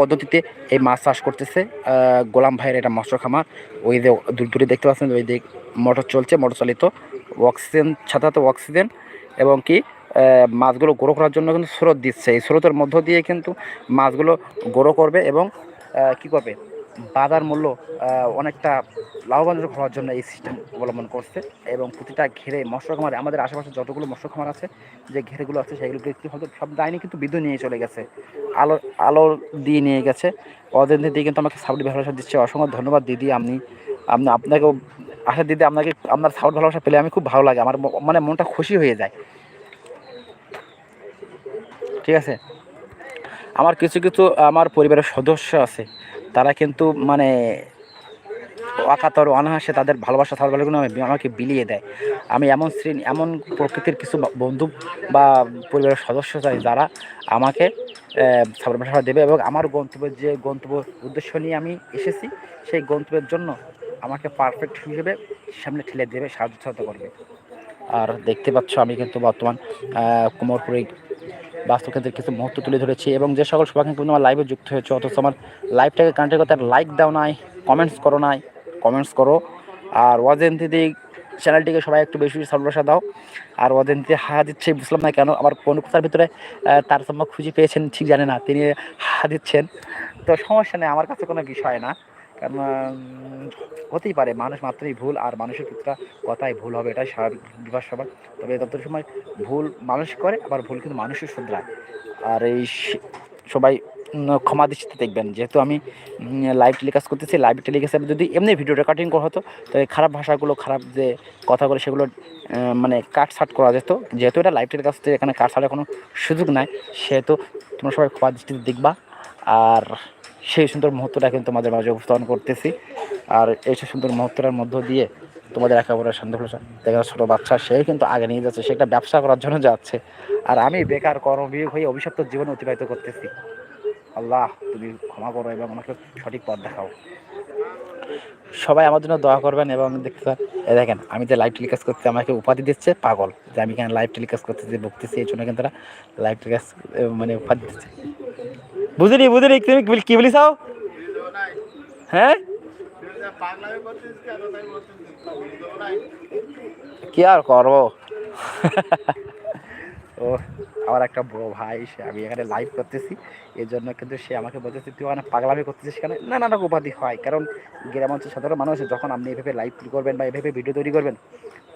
পদ্ধতিতে এই মাছ চাষ করতেছে। গোলাম ভাইয়ের এটা মৎস্য খামার ওই যে দূর দূরে দেখতে পাচ্ছেন, ওই দিক মোটর চলছে, মোটর চালিত অক্সিজেন, ছাতাতে অক্সিজেন এবং কি মাছগুলো গ্রো করার জন্য কিন্তু স্রোত দিচ্ছে। এই স্রোতের মধ্য দিয়ে কিন্তু মাছগুলো গ্রো করবে এবং কি করবে? বাজার মূল্য অনেকটা লাভবানজনক হওয়ার জন্য এই সিস্টেম অবলম্বন করছে এবং প্রতিটা ঘেরে মৎস্য খামারে আমাদের আশেপাশে যতগুলো মৎস্য খামার আছে, যে ঘেরেগুলো আছে সেগুলো কি হয়তো সব ডাইনি কিন্তু বিদ্যুৎ নিয়ে চলে গেছে। আলো আলো দিয়ে নিয়ে গেছে। ওদের দিয়ে কিন্তু আমাকে সাউন্ড ভালোবাসা দিচ্ছে। অসংখ্য ধন্যবাদ দিদি আপনি। আপনি, আপনাকেও আশা দিদি আপনাকে, আপনার সাউন্ড ভালোবাসা পেলে আমি খুব ভালো লাগে। আমার মানে মনটা খুশি হয়ে যায়। ঠিক আছে? আমার কিছু কিছু আমার পরিবারের সদস্য আছে। তারা কিন্তু মানে অকাতর অনাহাসে তাদের ভালোবাসা থাকাগুলো আমাকে বিলিয়ে দেয়। আমি এমন শ্রেণি, এমন প্রকৃতির কিছু বন্ধু বা পরিবারের সদস্য চাই যারা আমাকে ভালোবাসা দেবে এবং আমার গন্তব্যের যে গন্তব্য উদ্দেশ্য নিয়ে আমি এসেছি, সেই গন্তব্যের জন্য আমাকে পারফেক্ট হিসেবে সামনে ঠেলে দেবে, সাহায্য করবে। আর দেখতে পাচ্ছ আমি কিন্তু বর্তমান কুমোরপুরে বাস্তুকেন্দ্রের কিছু মুহূর্ত তুলে ধরেছি এবং যে সকল কিন্তু আমার লাইভে যুক্ত হয়েছে, অথচ আমার লাইভটাকে কানেক্ট করতে লাইক দাও নাই কমেন্টস করো নাই কমেন্টস করো। আর ওয়াজেন্তিদি চ্যানেলটিকে সবাই একটু বেশি ভালোবাসা দাও। আর ওয়াজেন্তি হা দিচ্ছে, বুঝলাম না কেন, আমার কোন কথার ভিতরে সম্ভব খুঁজে পেয়েছেন, ঠিক জানে না, তিনি হা দিচ্ছেন। তো সমস্যা নেই, আমার কাছে কোনো বিষয় না। কারণ হতেই পারে, মানুষ মাত্রই ভুল আর মানুষের কিছুটা কথাই ভুল হবে, এটাই স্বাভাবিক বিভাগ স্বভাব। তবে তত সময় ভুল মানুষ করে, আবার ভুল কিন্তু মানুষও শুধরায়। আর এই সবাই ক্ষমা দৃষ্টিতে দেখবেন। যেহেতু আমি লাইভ টেলিকাস্ট করতেছি লাইভ টেলিকাস্টে যদি এমনি ভিডিও রেকর্ডিং করা হতো তাহলে খারাপ ভাষাগুলো, খারাপ যে কথাগুলো, সেগুলো মানে কাট সাট করা যেত। যেহেতু এটা লাইভ টেলিকাস্টে এখানে কাট ছাড়ার কোনো সুযোগ নাই। সেহেতু তোমরা সবাই ক্ষমা দৃষ্টিতে দেখবা। আর সেই সুন্দর মুহূর্তটা কিন্তু তোমাদের মাঝে উপস্থাপন করতেছি। আর এই সেই সুন্দর মুহূর্তের মধ্য দিয়ে তোমাদের একেবারে শান্ত ভাষা দেখা ছোটো বাচ্চা, সে কিন্তু আগে নিয়ে যাচ্ছে, সে একটা ব্যবসা করার জন্য যাচ্ছে। আর আমি বেকার কর্মবিয়োগ হয়ে অভিশপ্ত জীবন অতিবাহিত করতেছি। আল্লাহ, তুমি ক্ষমা করো এবং আমাকে সঠিক পথ দেখাও। সবাই আমার জন্য দোয়া করবেন এবং দেখতে এই দেখেন, আমি যে লাইভ টেলিকাস্ট করতে আমাকে উপাধি দিচ্ছে পাগল। যে আমি কেন লাইভ টেলিকাস্ট করতেছি বকতেছি এই জন্য কিন্তু লাইভ টেলিকাস্ট মানে উপাধি দিচ্ছে। বুঝলি বুঝলি তুমি কি বলিস হ্যাঁ? কি আর করব? ও, আমার একটা বড় ভাই, সে আমি এখানে লাইভ করতেছি। এর জন্য কিন্তু সে আমাকে বলতেছে, তুই ওখানে পাগলামি করতেছিস কেন? নানা না উপাধি হয়। কারণ গ্রাম অঞ্চল সাধারণ মানুষ যখন আপনি এভাবে লাইভ করবেন বা এভাবে ভিডিও তৈরি করবেন,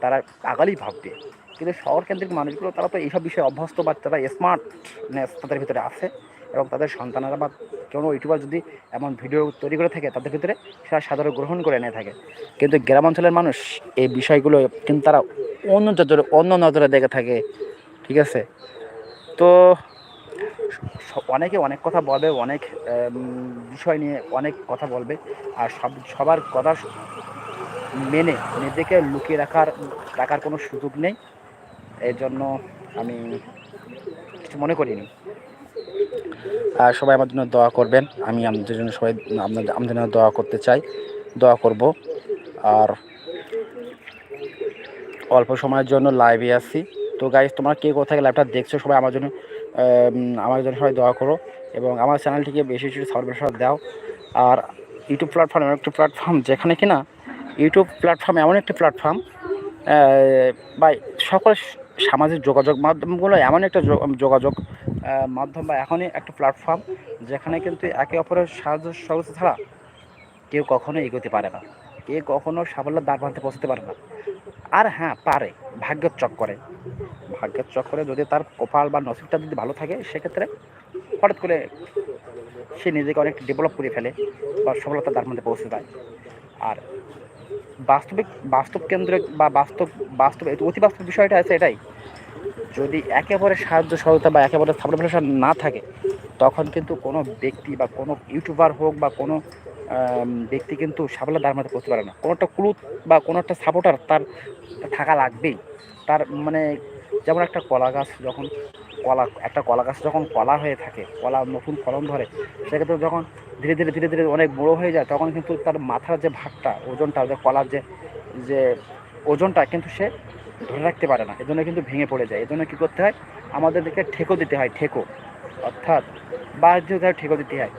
তারা পাগলই ভাববে। কিন্তু শহর কেন্দ্রিক মানুষগুলো, তারা তো এইসব বিষয়ে অভ্যস্ত বা তারা স্মার্টনেস তাদের ভিতরে আছে। এবং তাদের সন্তানেরা বা কোনো ইউটিউবার যদি এমন ভিডিও তৈরি করে থাকে, তাদের ভিতরে সেটা সাধারণ গ্রহণ করে নিয়ে থাকে। কিন্তু গ্রাম অঞ্চলের মানুষ এই বিষয়গুলো কিন্তু তারা অন্য নজরে অন্য নজরে দেখে থাকে, ঠিক আছে? তো অনেকে অনেক কথা বলবে, অনেক বিষয় নিয়ে অনেক কথা বলবে, আর সব, সবার কথা মেনে নিজেকে লুকিয়ে রাখার রাখার কোনো সুযোগ নেই। এই জন্য আমি কিছু মনে করিনি। সবাই আমার জন্য দোয়া করবেন। আমি আপনাদের জন্য সবাই আপনাদের আমাদের জন্য দোয়া করতে চাই। দোয়া করব। আর অল্প সময়ের জন্য লাইভে আসছি তো গাইজ তোমরা কে কোথায় লাইভটা দেখছ সবাই আমার জন্য আমার জন্য সবাই দোয়া করো। এবং আমার চ্যানেলটিকে বেশি বেশি সাবস্ক্রাইব দাও। আর ইউটিউব প্ল্যাটফর্ম এমন একটি প্ল্যাটফর্ম যেখানে কিনা ইউটিউব প্ল্যাটফর্ম এমন একটি প্ল্যাটফর্ম বা সকল সামাজিক যোগাযোগ মাধ্যমগুলো এমন একটা যোগাযোগ মাধ্যম বা এখনই একটা প্ল্যাটফর্ম যেখানে কিন্তু একে অপরের সাহায্য সহযোগিতা ছাড়া কেউ কখনো এগোতে পারে না। কেউ কখনো সাফল্যের দ্বার প্রান্তে পৌঁছতে পারে না। আর হ্যাঁ পারে, ভাগ্যের চক্করে। ভাগ্যের চক্করে যদি তার কপাল বা নসিবটা যদি ভালো থাকে, সেক্ষেত্রে হঠাৎ করে সে নিজেকে অনেক ডেভেলপ করে ফেলে বা সফলতা তার মধ্যে পৌঁছে যায় আর বাস্তবিক, বাস্তব কেন্দ্রে বা বাস্তব বাস্তব, অতি বাস্তব বিষয়টা আছে এটাই যদি একেবারে সাহায্য সহায়তা বা একেবারে সাপোর্ট ভালোবাসা না থাকে, তখন কিন্তু কোনো ব্যক্তি বা কোনো ইউটিউবার হোক বা কোনো ব্যক্তি কিন্তু সাফল্যের দ্বার মধ্যে পৌঁছতে পারে না। কোনো একটা ক্লুথ বা কোনো একটা সাপোর্টার তার থাকা লাগবেই। তার মানে যেমন একটা কলা গাছ যখন কলা, একটা কলা গাছ যখন কলা হয়ে থাকে, কলা নতুন ফলন ধরে, সেক্ষেত্রে যখন ধীরে ধীরে ধীরে ধীরে অনেক বড়ো হয়ে যায়, তখন কিন্তু তার মাথার যে ভাগটা, ওজনটা, যে কলার যে যে ওজনটা, কিন্তু সে ধরে রাখতে পারে না। এজন্য কিন্তু ভেঙে পড়ে যায়। এজন্য কী করতে হয়? আমাদেরকে ঠেকো দিতে হয়, ঠেকো। অর্থাৎ বাহ্য ঠেকো দিতে হয়।